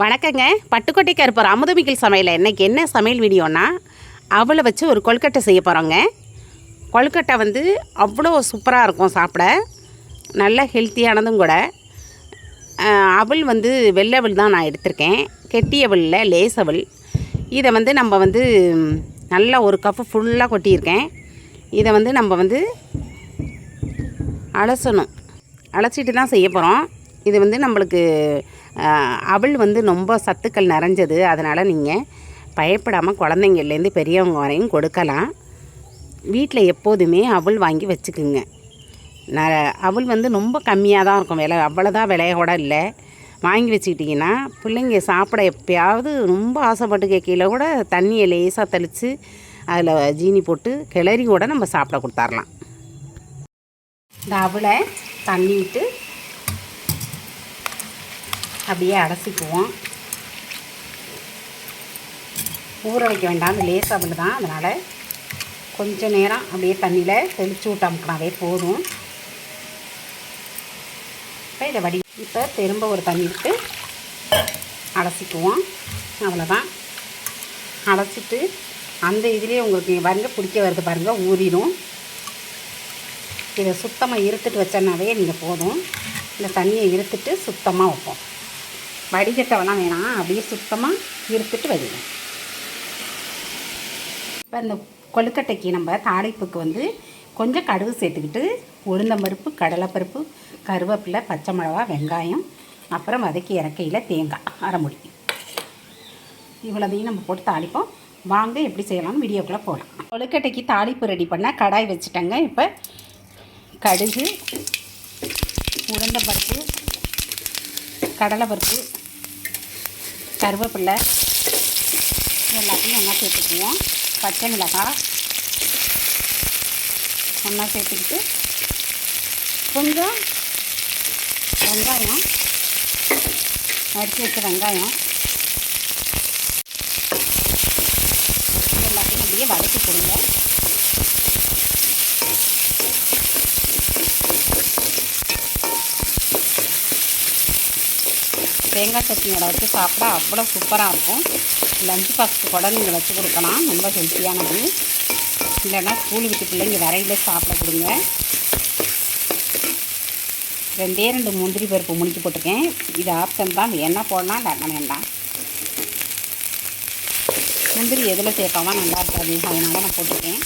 வணக்கங்க. பட்டுக்கோட்டை கருப்பர் அமுதமிக்கல் சமையல் இன்றைக்கி என்ன சமையல் வீடியோனா அவளை வச்சு ஒரு கொழுக்கட்டை செய்ய போகிறோங்க கொழுக்கட்டை வந்து அவ்வளோ சூப்பராக இருக்கும் சாப்பிட. நல்ல ஹெல்த்தியானதும் கூட. அவள் வந்து வெள்ளை அவள் தான் நான் எடுத்திருக்கேன். கெட்டி அவலில் லேஸ் அவல் இதை வந்து நம்ம வந்து நல்லா ஒரு கப்பு ஃபுல்லாக கொட்டியிருக்கேன். இதை வந்து நம்ம வந்து அலசணும். அலசிட்டு தான் செய்ய போகிறோம் இது வந்து நம்மளுக்கு அவள் வந்து ரொம்ப சத்துக்கள் நிறைஞ்சது. அதனால் நீங்கள் பயப்படாமல் குழந்தைங்கள்லேருந்து பெரியவங்க வரையும் கொடுக்கலாம். வீட்டில் எப்போதுமே அவள் வாங்கி வச்சுக்குங்க. ந அவள் வந்து ரொம்ப கம்மியாக தான் இருக்கும். விலை அவ்வளோதான் விலையோட இல்லை. வாங்கி வச்சுக்கிட்டிங்கன்னா பிள்ளைங்க சாப்பிட எப்பயாவது ரொம்ப ஆசைப்பட்டு கேட்கல கூட தண்ணியை லேசாக தெளித்து அதில் ஜீனி போட்டு கிளறி கூட நம்ம சாப்பிட கொடுத்தாரலாம். இந்த அவளை தண்ணி விட்டு அப்படியே அடைச்சிக்குவோம். ஊற வைக்க வேண்டாம் அந்த லேசாக தான் அதனால் கொஞ்சம் நேரம் அப்படியே தண்ணியில் தெளித்து விட்டாமுக்கினாவே போதும். இப்போ இதை வடி இப்போ திரும்ப ஒரு தண்ணி விட்டு அலசிக்குவோம் அவ்வளோதான் அலசிட்டு அந்த இதுலேயே உங்களுக்கு பாருங்க பிடிக்க வருது பாருங்கள் ஊறிடும் இதை சுத்தமாக இருத்துட்டு வச்சனாவே நீங்கள் போதும். இந்த தண்ணியை இருத்துட்டு சுத்தமாக வைப்போம். வடிகட்டவெல்லாம் வேணாம். அப்படியே சுத்தமாக இருத்துட்டு வைங்க இப்போ இந்த கொழுக்கட்டைக்கு நம்ம தாளிப்புக்கு வந்து கொஞ்சம் கடுகு சேர்த்துக்கிட்டு உளுந்தம்பருப்பு கடலைப்பருப்பு கருவேப்பிலை பச்சை மிளகா வெங்காயம் அப்புறம் வதக்கி இறக்கையில் தேங்காய் அரைமுடி இவ்வளோதையும் நம்ம போட்டு தாளிப்போம். வாங்க எப்படி செய்யலாம்னு வீடியோக்குள்ளே போகலாம் கொழுக்கட்டைக்கு தாளிப்பு ரெடி பண்ண கடாய் வச்சுட்டேங்க. இப்போ கடுகு உளுந்தம்பருப்பு கடலைப்பருப்பு கருவேப்பிலை எல்லாத்தையும் ஒன்றா சேர்த்துக்குவோம். பச்சை மிளகாய் ஒன்றா சேர்த்துக்கிட்டு கொஞ்சம் வெங்காயம் அரிசி வச்ச வெங்காயம் எல்லாத்தையும் அப்படியே வதக்கி கொடுங்க. தேங்காய் சட்னியோட வச்சு சாப்பிட அவ்வளோ சூப்பராக இருக்கும். லஞ்ச் பாக்ஸுக்கு கூட நீங்கள் வச்சு கொடுக்கலாம். ரொம்ப ஹெல்த்தியானது இல்லைன்னா ஸ்கூல் விட்டு பிள்ளைங்க வரையில சாப்பிட கொடுங்க. ரெண்டே ரெண்டு முந்திரி பருப்பு முடிஞ்சு போட்டிருக்கேன். இது ஆப்ஷன் தான். என்ன போடலாம் இல்லாட்டா வேண்டாம் முந்திரி எதில் சேர்க்காமல் நல்லா இருக்காது. அதனால நான் போட்டிருக்கேன்.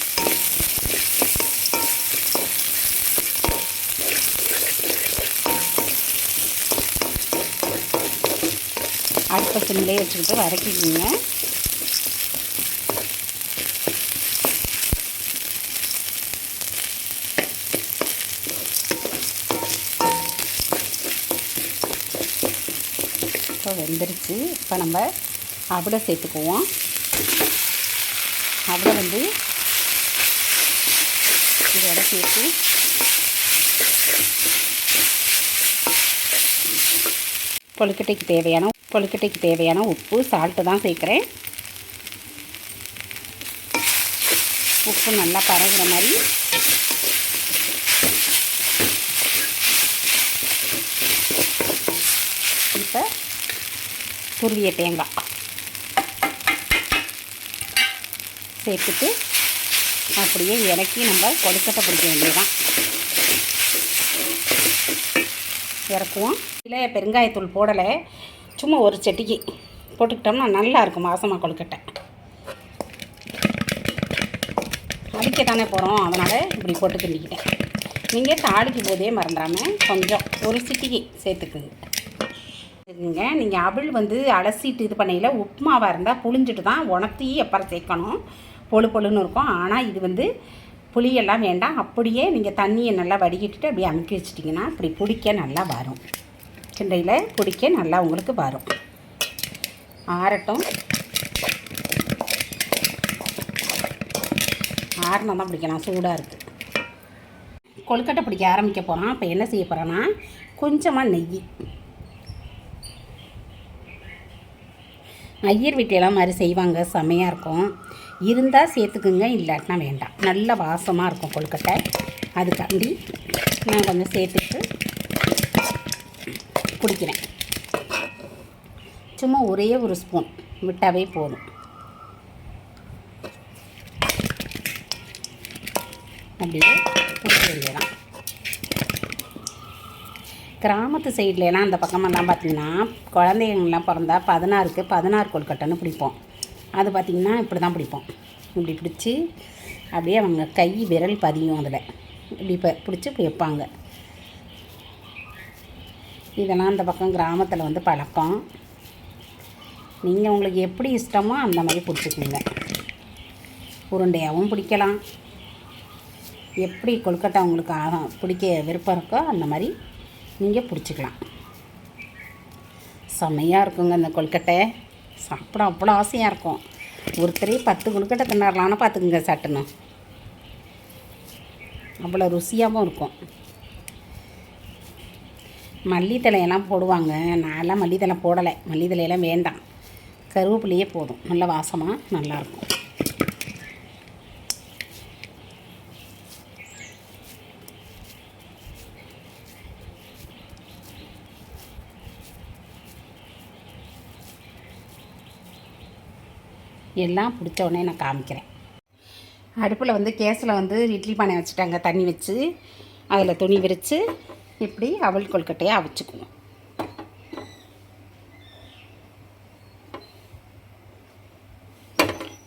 அடுப்ப சிம்லேயே வச்சுக்கிட்டு வதக்கிக்கோங்க. இப்போ வெந்துருச்சு. இப்போ நம்ம அவளை சேர்த்துக்குவோம். அவளை வந்து இதோட சேர்த்து கொழுக்கட்டைக்கு தேவையான கொழுக்கட்டைக்கு தேவையான உப்பு சால்ட்டு தான் சேர்க்குறேன். உப்பு நல்லா பரவுகிற மாதிரி. இப்போ துருவிய தேங்காய் சேர்த்துட்டு அப்படியே இறக்கி நம்ம கொழுக்கட்டை பிடிக்க வேண்டியதான் இறக்குவோம். இல்லை பெருங்காயத்தூள் போடலை. சும்மா ஒரு செட்டிக்கு போட்டுக்கிட்டோம்னா நல்லாயிருக்கும் மாசமாக வாசமாக கொழுக்கட்டை. அடிக்க தானே போகிறோம் அதனால் இப்படி போட்டு கிண்டிக்கிட்டேன். நீங்கள் தாளிக்கும் போதே மறந்துடாமல் கொஞ்சம் ஒரு சிட்டிக்கு சேர்த்துக்குங்க. இருக்குங்க நீங்கள் அவள் வந்து அலசிட்டு இது பண்ணையில் உப்புமாவாக இருந்தால் புளிஞ்சிட்டு தான் உணர்த்தி அப்புறம் சேர்க்கணும். பொழு பொழுன்னு இருக்கும். ஆனால் இது வந்து புளியெல்லாம் வேண்டாம். அப்படியே நீங்கள் தண்ணியை நல்லா வடிகட்டிட்டு அப்படியே அமுக்கி வச்சிட்டிங்கன்னா இப்படி பிடிக்க நல்லா வரும். கிண்டையில் பிடிக்க நல்லா உங்களுக்கு வரும். ஆறட்டும். ஆறினா தான் பிடிக்கலாம் சூடாக இருக்குது கொழுக்கட்டை பிடிக்க ஆரம்பிக்க போகிறோம் இப்போ என்ன செய்ய போகிறோன்னா கொஞ்சமாக நெய். ஐயர் வீட்டிலலாம் மாதிரி செய்வாங்க செமையாக இருக்கும். இருந்தால் சேர்த்துக்குங்க இல்லாட்டினா வேண்டாம். நல்ல வாசமாக இருக்கும் கொழுக்கட்டை. அதுக்காண்டி நான் கொஞ்சம் சேர்த்துட்டு குடிக்கிறேன். சும்மா ஒரே ஒரு ஸ்பூன். விட்டாவே போதும். அப்படியே பிடிக்க வேண்டியதான் கிராமத்து சைட்லலாம் அந்த பக்கமெல்லாம் பார்த்தீங்கன்னா குழந்தைங்கள்லாம் பிறந்தா பதினாறுக்கு பதினாறு கொழுக்கட்டைன்னு பிடிப்போம். அது பார்த்திங்கன்னா இப்படி தான் பிடிப்போம். இப்படி பிடிச்சி அப்படியே அவங்க கை விரல் பதியும் அதில். இப்படி இப்போ பிடிச்சி இப்படி வைப்பாங்க. இதெல்லாம் அந்த பக்கம் கிராமத்தில் வந்து பழக்கம். நீங்கள் உங்களுக்கு எப்படி இஷ்டமோ அந்த மாதிரி பிடிச்சிக்குங்க. உருண்டையாகவும் பிடிக்கலாம். எப்படி கொல்கட்டா உங்களுக்கு ஆகும் பிடிக்க விருப்பம் இருக்கோ அந்த மாதிரி நீங்கள் பிடிச்சிக்கலாம். செம்மையாக இருக்குங்க இந்த கொல்கட்டை சாப்பிட அவ்வளோ ஆசையாக இருக்கும். ஒருத்தரே பத்து கொல்கட்டை தின்னாரலான்னு பார்த்துக்குங்க சட்டுன்னு. அவ்வளோ ருசியாகவும் இருக்கும். மல்லித்தலையெல்லாம் போடுவாங்க. நான்லாம் மல்லித்தலை போடலை. மல்லித்தலையெல்லாம் வேண்டாம். கருவேப்பிலையே போதும். நல்ல வாசமாக நல்லாயிருக்கும். எல்லாம் பிடிச்ச உடனே நான் காமிக்கிறேன். அடுப்பில் வந்து கேஸில் வந்து இட்லி பானை வச்சுட்டாங்க. தண்ணி வச்சு. அதில் துணி விரித்து இப்படி அவல் கொல்கட்டையை அவிச்சுக்குவோம்.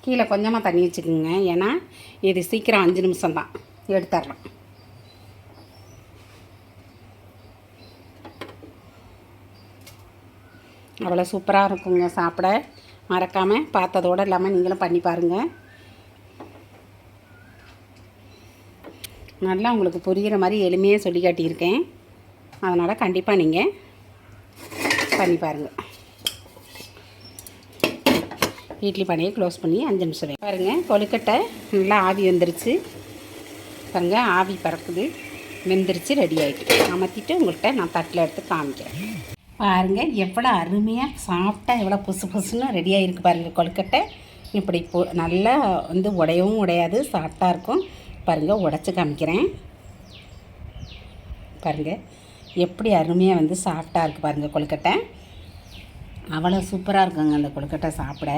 கீழே கொஞ்சமாக தண்ணி வச்சுக்கோங்க. ஏன்னா இது சீக்கிரம் அஞ்சு நிமிஷம் தான். எடுத்துடலாம் அவ்வளோ சூப்பராக இருக்குங்க சாப்பிட. மறக்காமல் பார்த்ததோடு இல்லாமல் நீங்களும் பண்ணி பாருங்கள் நல்லா உங்களுக்கு புரிகிற மாதிரி எளிமையாக சொல்லி காட்டியிருக்கேன். அதனால் கண்டிப்பாக நீங்கள் பண்ணி பாருங்கள் இட்லி பானையை க்ளோஸ் பண்ணி அஞ்சு நிமிஷம் பாருங்கள் கொழுக்கட்டை நல்லா ஆவி வந்துருச்சு. பாருங்கள் ஆவி பறக்குது. வெந்துருச்சு ரெடி ஆகிட்டு அமர்த்திட்டு உங்கள்கிட்ட நான் தட்டில் எடுத்து காமிக்கிறேன். பாருங்கள் எவ்வளோ அருமையாக சாப்பிட்டா எவ்வளோ புசு புசுன்னு ரெடி ஆகிருக்கு பாருங்கள் கொழுக்கட்டை. இப்படி பொ நல்லா வந்து உடையவும் உடையாது சாஃப்டாக இருக்கும். பாருங்கள் உடச்சி காமிக்கிறேன். பாருங்கள் எப்படி அருமையாக வந்து சாஃப்டாக இருக்குது பாருங்கள் கொழுக்கட்டை. அவ்வளோ சூப்பராக இருக்குங்க அந்த கொழுக்கட்டை சாப்பிட.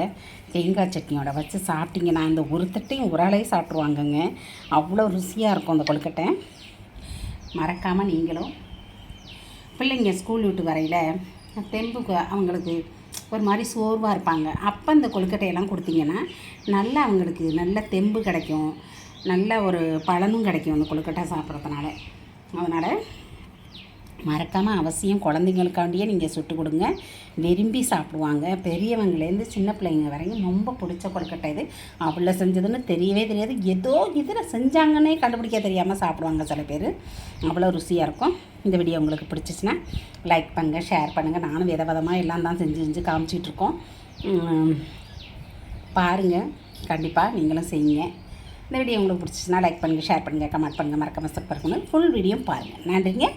தேங்காய் சட்னியோட வச்சு சாப்பிட்டீங்கன்னா அந்த ஒரு தட்டையும் ஒரு சாப்பிட்ருவாங்கங்க அவ்வளோ ருசியாக இருக்கும் அந்த கொழுக்கட்டை. மறக்காமல் நீங்களும் பிள்ளைங்க ஸ்கூல் விட்டு வரையில் தெம்புக்கு அவங்களுக்கு ஒரு மாதிரி சோர்வாக இருப்பாங்க. அப்போ இந்த கொழுக்கட்டையெல்லாம் கொடுத்தீங்கன்னா நல்லா அவங்களுக்கு நல்ல தெம்பு கிடைக்கும். நல்ல ஒரு பலனும் கிடைக்கும் அந்த கொழுக்கட்டை சாப்பிட்றதுனால. அதனால் மறக்காமல் அவசியம் குழந்தைங்களுக்காண்டியே நீங்கள் சுட்டு கொடுங்க. விரும்பி சாப்பிடுவாங்க. பெரியவங்கலேருந்து சின்ன பிள்ளைங்க வரைக்கும் ரொம்ப பிடிச்ச கொழுக்கட்டை இது. அவ்வளோ செஞ்சதுன்னு தெரியவே தெரியாது. ஏதோ இதில் செஞ்சாங்கன்னே கண்டுபிடிக்க தெரியாமல் சாப்பிடுவாங்க சில பேர். அவ்வளோ ருசியாக இருக்கும். இந்த வீடியோ உங்களுக்கு பிடிச்சிச்சின்னா லைக் பண்ணுங்கள் ஷேர் பண்ணுங்கள் நானும் வித விதமாக எல்லாம் தான் செஞ்சு செஞ்சு காமிச்சிட்ருக்கோம் பாருங்கள் கண்டிப்பாக நீங்களும் செய்யுங்க. இந்த வீடியோ உங்களுக்கு பிடிச்சிச்சின்னா லைக் பண்ணுங்கள் ஷேர் பண்ணுங்கள் கமெண்ட் பண்ணுங்கள் மறக்காமல் சப்பர் பண்ணுங்கள் ஃபுல் வீடியோ பாருங்கள் நன்றிங்க.